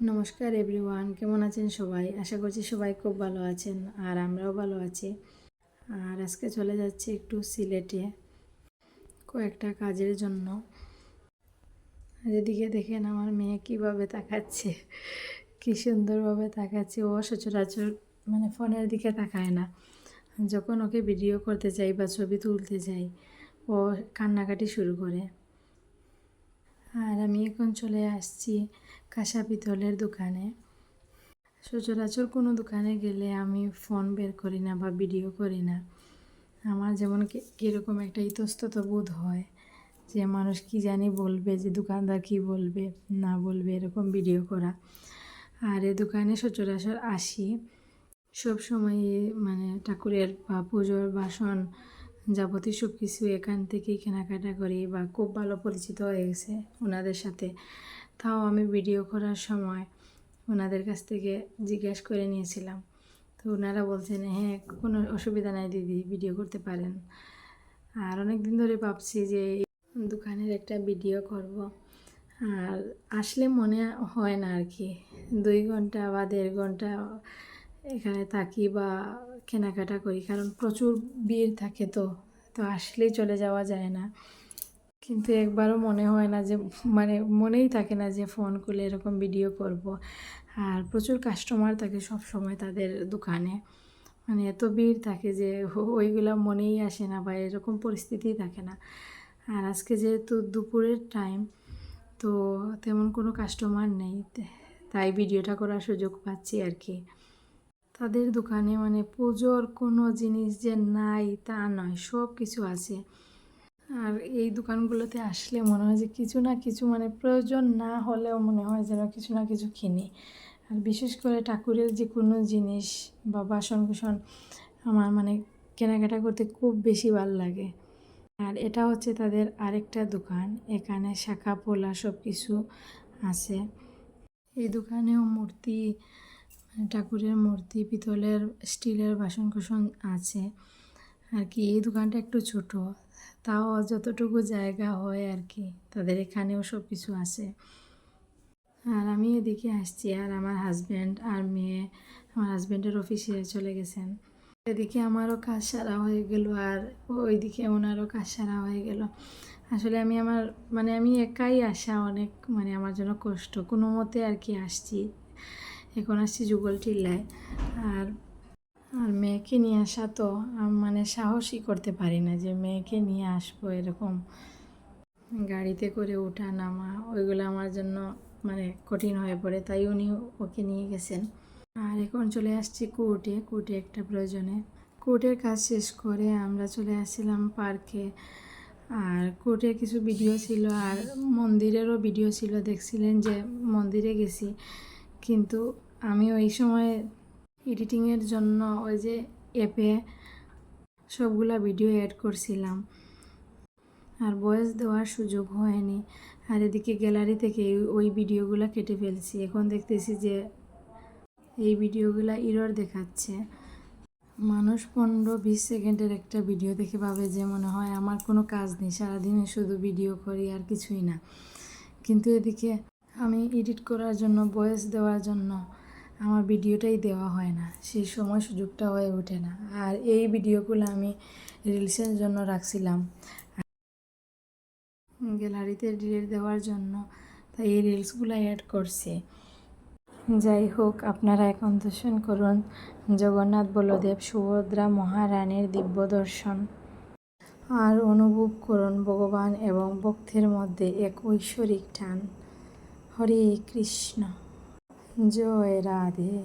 নমস্কার এভরিওয়ান, কেমন আছেন সবাই? আশা করছি সবাই খুব ভালো আছেন আর আমরাও ভালো আছি। আর আজকে চলে যাচ্ছি একটু সিলেটে কয়েকটা কাজের জন্য। এদিকে দেখেন আমার মেয়ে কীভাবে তাকাচ্ছে, কী সুন্দরভাবে তাকাচ্ছে। ও সচরাচর মানে ফোনের দিকে তাকায় না। যখন ওকে ভিডিও করতে চাই বা ছবি তুলতে যাই, ও কান্নাকাটি শুরু করে। আর আমি এখন চলে আসছি কাঁসা পিতলের দোকানে। সচরাচর কোনো দোকানে গেলে আমি ফোন বের করি না বা ভিডিও করি না। আমার যেমন কীরকম একটা ইতস্তত বোধ হয় যে মানুষ কি জানি বলবে, যে দোকানদার কি বলবে, না বলবে, এরকম ভিডিও করা। আর এ দোকানে সচরাচর আসি। সব সময় মানে ঠাকুরের বা পুজোর বাসন যাবতীয় সব কিছু এখান থেকেই কেনাকাটা করি বা খুব ভালো পরিচিত হয়ে গেছে ওনাদের সাথে। তাও আমি ভিডিও করার সময় ওনাদের কাছ থেকে জিজ্ঞেস করে নিয়েছিলাম। তো ওনারা বলছেন হ্যাঁ কোনো অসুবিধা নাই দিদি ভিডিও করতে পারেন। আর অনেক দিন ধরে ভাবছি যে দোকানের একটা ভিডিও করব। আর আসলে মনে হয় না আর কি, দুই ঘণ্টা বা দেড় ঘণ্টা এখানে থাকি বা কেনাকাটা করি, কারণ প্রচুর ভিড় থাকে তো তো আসলেই চলে যাওয়া যায় না। কিন্তু একবারও মনে হয় না যে মানে মনেই থাকে না যে ফোন করলে এরকম ভিডিও করব। আর প্রচুর কাস্টমার থাকে সব সময় তাদের দোকানে। মানে এত ভিড় থাকে যে, ওইগুলো মনেই আসে না বা এরকম পরিস্থিতিই থাকে না। আর আজকে যেহেতু দুপুরের টাইম তো তেমন কোনো কাস্টমার নেই, তাই ভিডিওটা করার সুযোগ পাচ্ছি আর কি। তাদের দোকানে মানে পুজোর কোনো জিনিস যে নাই তা নয়, সব কিছু আছে। আর এই দোকানগুলোতে আসলে মনে হয় যে কিছু না কিছু মানে প্রয়োজন না হলেও মনে হয় যেন কিছু না কিছু কিনি। আর বিশেষ করে ঠাকুরের যে কোনো জিনিস বা বাসন কুসন আমার মানে কেনাকাটা করতে খুব বেশি ভালো লাগে। আর এটা হচ্ছে তাদের আরেকটা দোকান, এখানে শাখা পোলা সব কিছু আছে। এই দোকানেও মূর্তি ঠাকুরের মূর্তি, পিতলের স্টিলের বাসন কুসন আছে। আর কি, এই দোকানটা একটু ছোট, তাও যতটুকু জায়গা হয় আর কি, তাদের এখানেও সব কিছু আছে। আর আমি এদিকে আসছি, আর আমার হাজব্যান্ড আর মেয়ে, আমার হাজব্যান্ডের অফিসে চলে গেছেন। এদিকে আমারও কাজ সারা হয়ে গেল, আর ওইদিকে ওনারও কাজ সারা হয়ে গেল। আসলে আমি আমার মানে আমি একাই আসা অনেক মানে আমার জন্য কষ্ট, কোনো মতে আর কি আসছি। এখন আসছি যুগল টিল্লায়। আর আর মেয়েকে নিয়ে আসা তো মানে সাহসই করতে পারি না যে মেয়েকে নিয়ে আসব এরকম। গাড়িতে করে ওঠা নামা, ওইগুলো আমার জন্য মানে কঠিন হয়ে পড়ে, তাই উনি ওকে নিয়ে গেছেন। আর এখন চলে আসছি কোর্টে কোর্টে একটা প্রয়োজনে। কোর্টের কাজ শেষ করে আমরা চলে আসছিলাম পার্কে। আর কোর্টের কিছু ভিডিও ছিল, আর মন্দিরেরও ভিডিও ছিল। দেখছিলেন যে মন্দিরে গেছি। কিন্তু আমি ওই সময় এডিটিংয়ের জন্য ওই যে অ্যাপে সবগুলা ভিডিও অ্যাড করছিলাম। আর ভয়েস দেওয়ার সুযোগ হয়নি। আর এদিকে গ্যালারি থেকে ওই- ওই ভিডিওগুলো কেটে ফেলছি। এখন দেখতেছি যে এই ভিডিওগুলো ইরর দেখাচ্ছে। মানুষ পনেরো বিশ সেকেন্ডের একটা ভিডিও দেখে পাবে যে মনে হয় আমার কোনো কাজ নেই। সারাদিনে শুধু ভিডিও করি আর কিছুই না। কিন্তু এদিকে আমি এডিট করার জন্য, ভয়েস দেওয়ার জন্য আমার ভিডিওটাই দেওয়া হয় না। সেই সময় সুযোগটা হয়ে ওঠে না। আর এই ভিডিওগুলো আমি রিলসের জন্য রাখছিলাম। গ্যালারিতে ডিলেট দেওয়ার জন্য তাই এই রিলসগুলো অ্যাড করছে। যাই হোক, আপনারা এখন দর্শন করুন জগন্নাথ বলদেব সুভদ্রা মহারানীর দিব্য দর্শন। আর অনুভব করুন ভগবান এবং ভক্তের মধ্যে এক ঐশ্বরিক টান হরে কৃষ্ণ। জয় রাধে।